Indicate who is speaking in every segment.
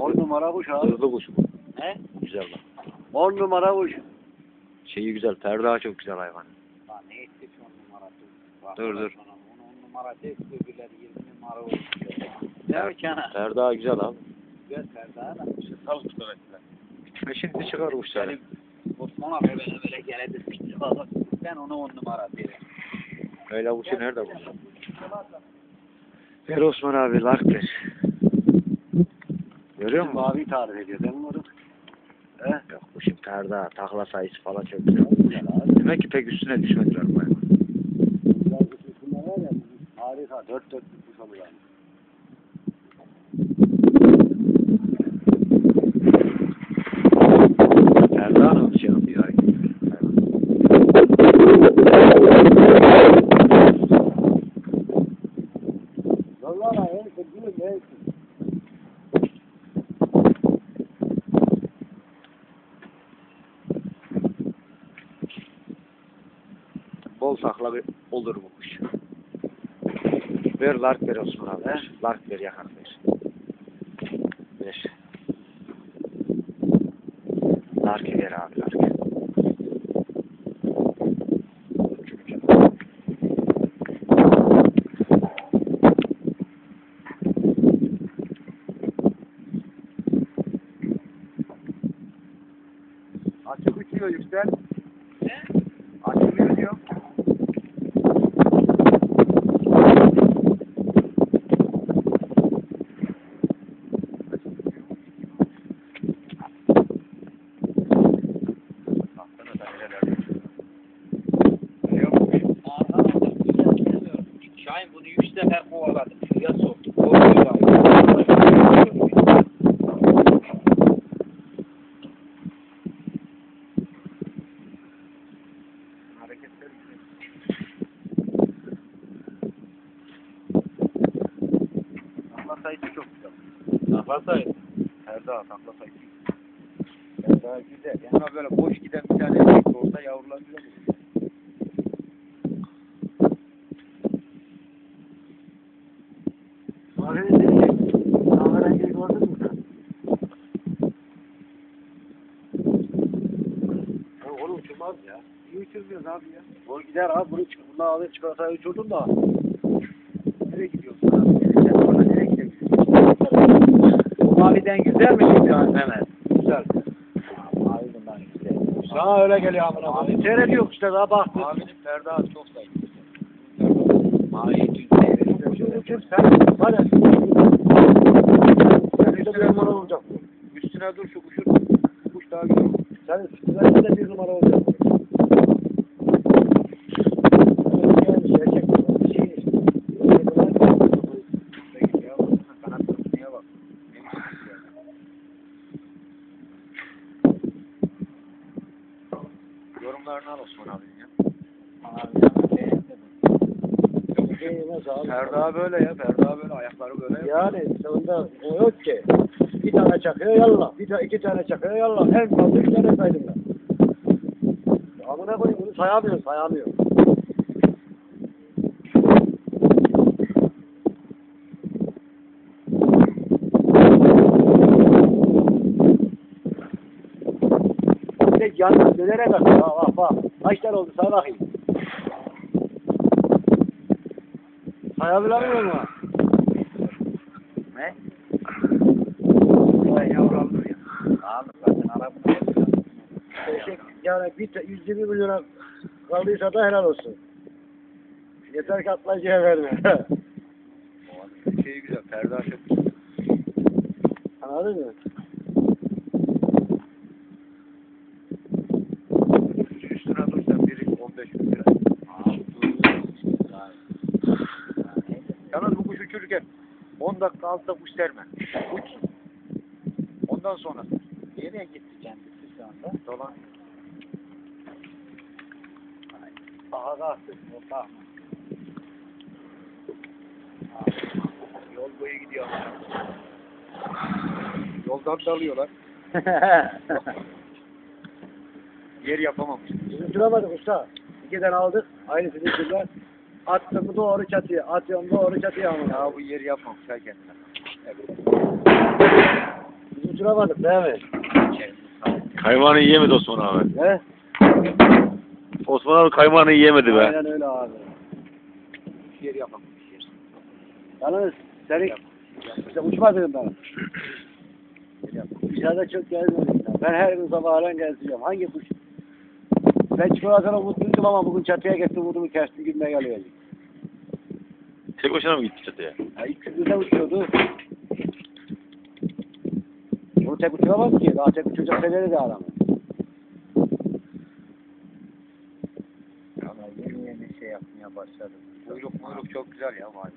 Speaker 1: On numara kuş abi.
Speaker 2: Hızlı kuş bu.
Speaker 1: He?
Speaker 2: Güzel bak.
Speaker 1: On numara kuş.
Speaker 2: Şeyi güzel. Ferda çok güzel hayvan.
Speaker 3: Lan ne ettik on numarası? Bak
Speaker 2: Dur, dur.
Speaker 3: sana, On, numara değil öbürleri yirmi numara.
Speaker 1: Değil mi Kenan?
Speaker 2: Ferda güzel abi.
Speaker 3: Güzel Ferda da.
Speaker 1: Sal tutuverdiler.
Speaker 2: E şimdi çıkar kuşları.
Speaker 3: Osman abi böyle böyle geledir. Ben ona on numara derim.
Speaker 2: Öyle kuşu nerede bu? Ver Osman abi lark ver. Görüyor musun?
Speaker 1: abi tarif ediyor mi onu? He?
Speaker 2: Yok kuşun ferda, takla sayısı falan çok güzel. Demek ki pek üstüne düşmediler bu hayvan.
Speaker 1: Kutusunda var ya. Harika. Dört dört bir olur yani.
Speaker 2: Ferda'nın şey yapıyor.
Speaker 1: Vallahi en kırgınım en
Speaker 2: Bol takla bir- olur bu kuş. Ver lark ver Osman abi. Ver. Lark ver yakar ver. Ver. Lark ver abi lark.
Speaker 1: Açık uçuyor yüksel. Ne? Açılıyor diyor.
Speaker 3: Şahin bunu üç sefer kovaladı. Şuraya soktu. Kovuyor.
Speaker 1: Hareketler güzel. Takla sayısı çok güzel.
Speaker 3: Takla sayı.
Speaker 1: Ferda takla sayısı. Ferda güzel. Yani böyle boş giden bir tane olsa yavrular güzel olur. Abi kahverengi gördün mü sen? Ya onu uçurmaz ya. İyi uçurmuyoruz abi ya. O gider abi bunu çık. Bundan alır çikolatayı uçurdun da. Nereye gidiyorsun abi? Sen orada nereye gidiyorsun?
Speaker 3: Maviden güzel mi şimdi Mehmet?
Speaker 1: Güzel.
Speaker 3: Mavi bundan güzel.
Speaker 1: Sana öyle geliyor amına koyayım. Seyrediyor işte daha bak.
Speaker 3: Mavinin Ferda çok sayı. Mavi dün seyrettim.
Speaker 1: Uçur uçur sen. Hadi. Sen işte bir numara olacak. Üstüne dur şu kuşun. Kuş daha güzel. Sen üstüne de bir numara olacak.
Speaker 2: Yorumlarını al Osman abinin ya.
Speaker 3: Beğendim.
Speaker 1: Ferda böyle ya. Ferda böyle. Ayakları böyle.
Speaker 4: Yani sonunda o yok ki. Bir tane çakıyor yallah. Bir ta iki tane çakıyor yallah. En fazla üç tane saydım ben. Amına koyayım bunu sayamıyor, sayamıyor. De yandan dönerek atıyor. Bak bak. Kaç tane oldu say bakayım. Sayabiliyor musun?
Speaker 3: Ne?
Speaker 1: Vay yavrum ya.
Speaker 3: Abi zaten arabada
Speaker 4: Eşek yani bir te- 120 milyona kaldıysa da helal olsun. Yeter ki atlayıcıya verme.
Speaker 1: Şey güzel. Çok güzel.
Speaker 4: Anladın mı?
Speaker 1: Üstüne dur sen biri 15 bin lira. Uçururken 10 dakika altta kuş serme. Uçsun. Ondan sonra
Speaker 3: Nereye gitti kendisi şu anda?
Speaker 1: dolan.
Speaker 3: O sağ mı?
Speaker 1: Yol boyu gidiyor. Yoldan dalıyorlar. Yer yapamamış.
Speaker 4: Biz uçuramadık usta. İki tane aldık. Aynısını uçurdular. Attım doğru çatıya. Atıyorum doğru çatıya ama.
Speaker 1: Ya bu yer yapmamış ha kendine.
Speaker 4: uçuramadık değil mi?
Speaker 2: Kaymağını yiyemedi Osman abi.
Speaker 4: He?
Speaker 2: Osman abi kaymağını yiyemedi be.
Speaker 4: Aynen öyle abi.
Speaker 3: Bir yer yapalım. Bir yer.
Speaker 4: Yalnız seni işte uçmadın ben. Dışarıda çok gezmedim. Ben her gün sabahleyin geziyorum. Hangi kuş? Ben çikolatana mutluydum ama bugün çatıya gittim umudumu kestim gitmeye geliyor.
Speaker 2: Tek başına mı gitti çatıya?
Speaker 4: Ya ilk uçuyordu. Bunu tek uçuramaz ki. Daha tek uçacak seviyede de adam.
Speaker 3: Ama yeni yeni şey yapmaya başladım. Kuyruk muyruk çok güzel ya var.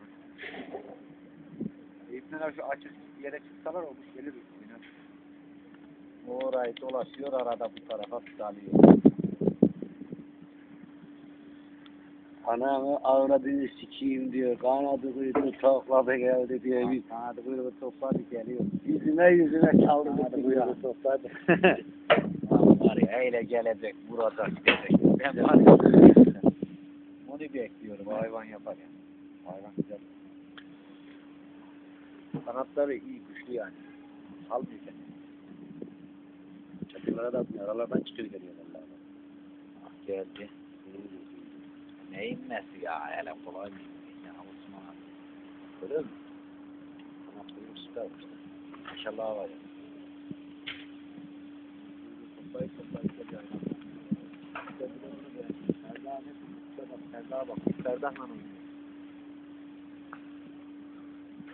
Speaker 3: İbneler şu açık yere çıksalar olmuş gelir üstüne. Orayı dolaşıyor arada bu tarafa tutalıyor.
Speaker 4: Anamı avradını sikeyim diyor. Kanadı kuyruğu topladı geldi diyor. Bir
Speaker 3: Kanadı kuyruğu topladı geliyor.
Speaker 4: Yüzüme yüzüme
Speaker 3: Kanadı
Speaker 4: kuyruğu.
Speaker 3: topladı. Var ya öyle gelecek burada gidecek. Ben var ya. Onu bekliyorum hayvan yapar ya. Hayvan güzel. Kanatları iyi güçlü yani. Al bir tane.
Speaker 4: Çatılara da atmıyor. Aralardan çıkıyor geliyor.
Speaker 3: Ah geldi. Ne inmesi ya hele kolay mı? Ya Osman. Görüyor musun? Kanat kuyruk süper işte. Maşallah var ya. Geliyor. Serda ne? Serda bak. Serda hanım.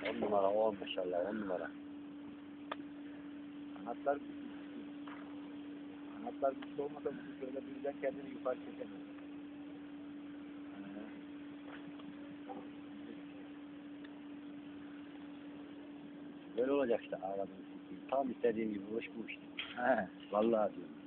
Speaker 4: On numara on maşallah on numara.
Speaker 3: Kanatlar güçlü. Kanatlar güçlü olmasa bu şöyle birden kendini yukarı çekemez.
Speaker 4: Böyle olacak işte sikeyim. Tam istediğim gibi hoş bu işte.
Speaker 3: He.
Speaker 4: Vallahi diyorum.